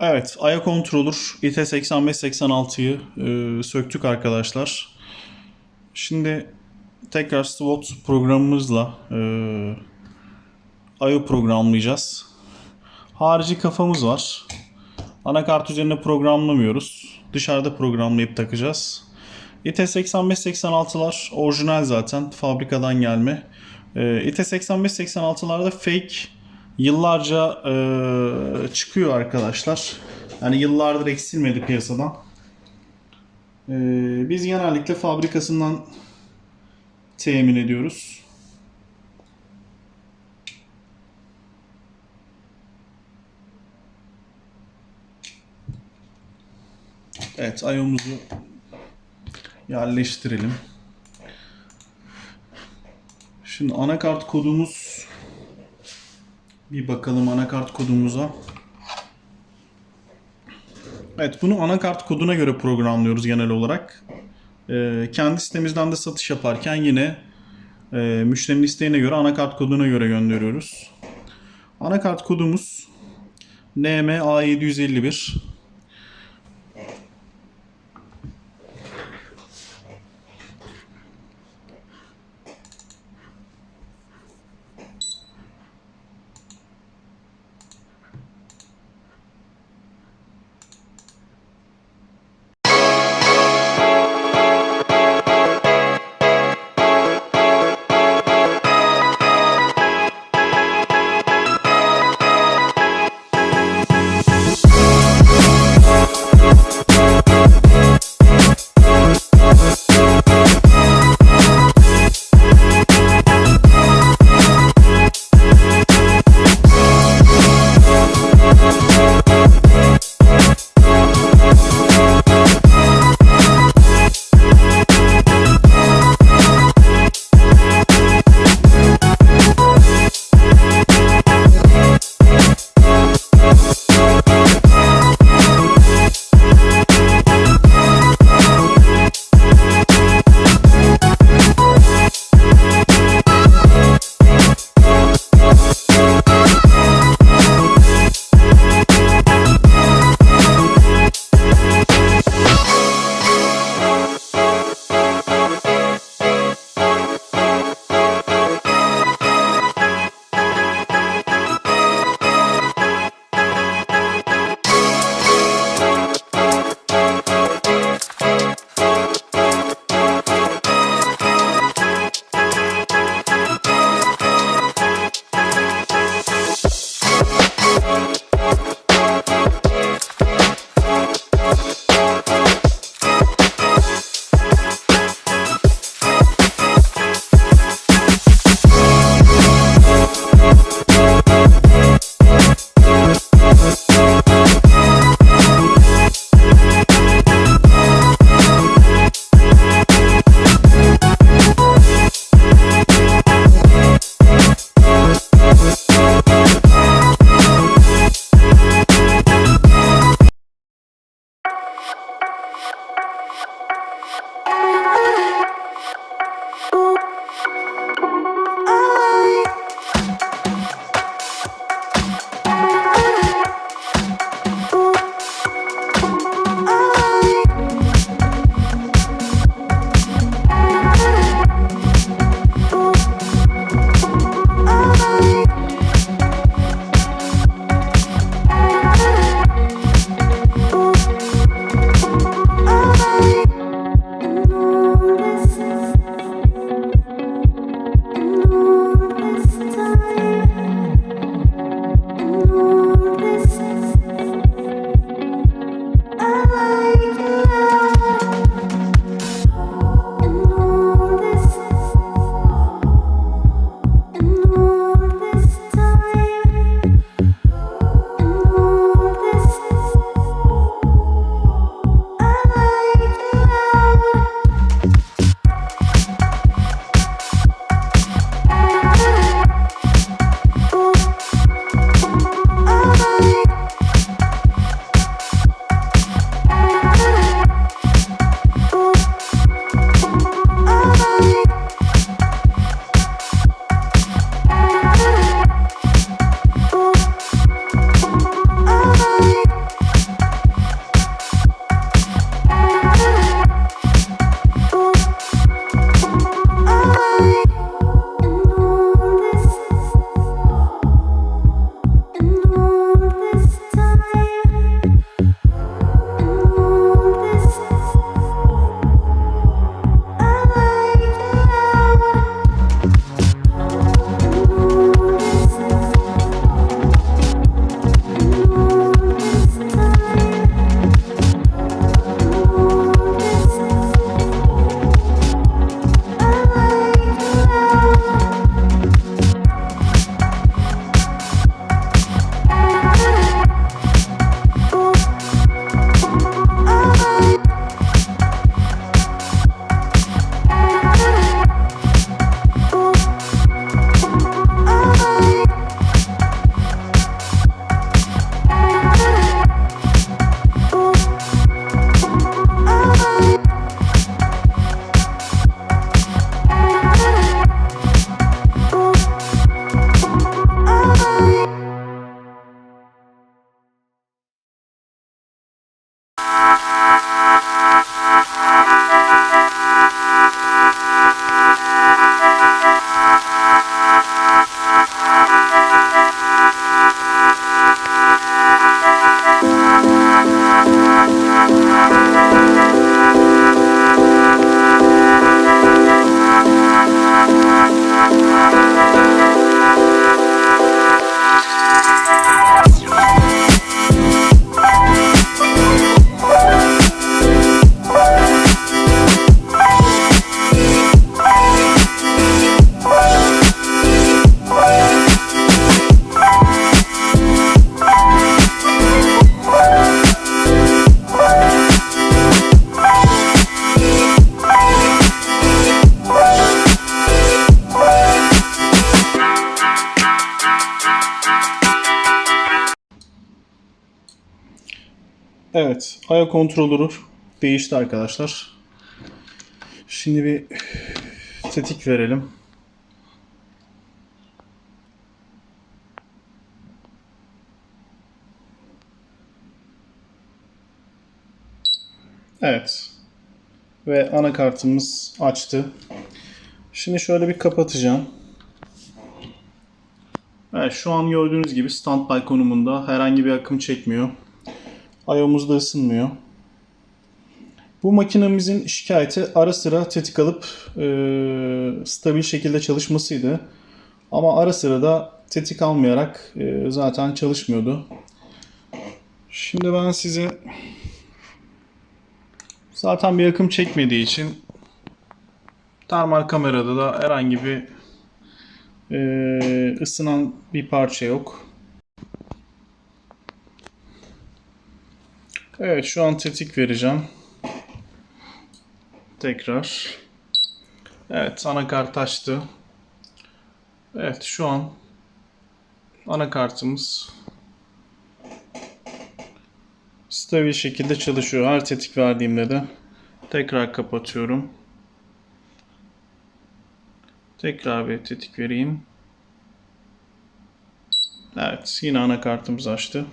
Evet, Aya Controller IT8586'yı e, söktük arkadaşlar. Şimdi tekrar SWOT programımızla e, IO programlayacağız. Harici kafamız var. Anakart üzerine programlamıyoruz. Dışarıda programlayıp takacağız. IT8586'lar orijinal zaten. Fabrikadan gelme. E, IT8586'larda fake yıllarca e, çıkıyor arkadaşlar. Yani yıllardır eksilmedi piyasadan. E, biz genellikle fabrikasından temin ediyoruz. Evet, ayağımızı yerleştirelim. Şimdi anakart kodumuz bir bakalım anakart kodumuza. Evet bunu anakart koduna göre programlıyoruz genel olarak. Ee, kendi sitemizden de satış yaparken yine e, müşterinin isteğine göre anakart koduna göre gönderiyoruz. Anakart kodumuz NMA751. Thank you. Bye. Evet, aya kontrolörü değişti arkadaşlar. Şimdi bir tetik verelim. Evet. Ve anakartımız açtı. Şimdi şöyle bir kapatacağım. Evet, şu an gördüğünüz gibi standby konumunda herhangi bir akım çekmiyor. IO'muz da ısınmıyor. Bu makinemizin şikayeti ara sıra tetik alıp e, stabil şekilde çalışmasıydı. Ama ara sıra da tetik almayarak e, zaten çalışmıyordu. Şimdi ben size zaten bir akım çekmediği için termal kamerada da herhangi bir e, ısınan bir parça yok. Evet şu an tetik vereceğim. Tekrar. Evet anakart açtı. Evet şu an anakartımız stabil şekilde çalışıyor. Her tetik verdiğimde de tekrar kapatıyorum. Tekrar bir tetik vereyim. Evet yine anakartımız açtı.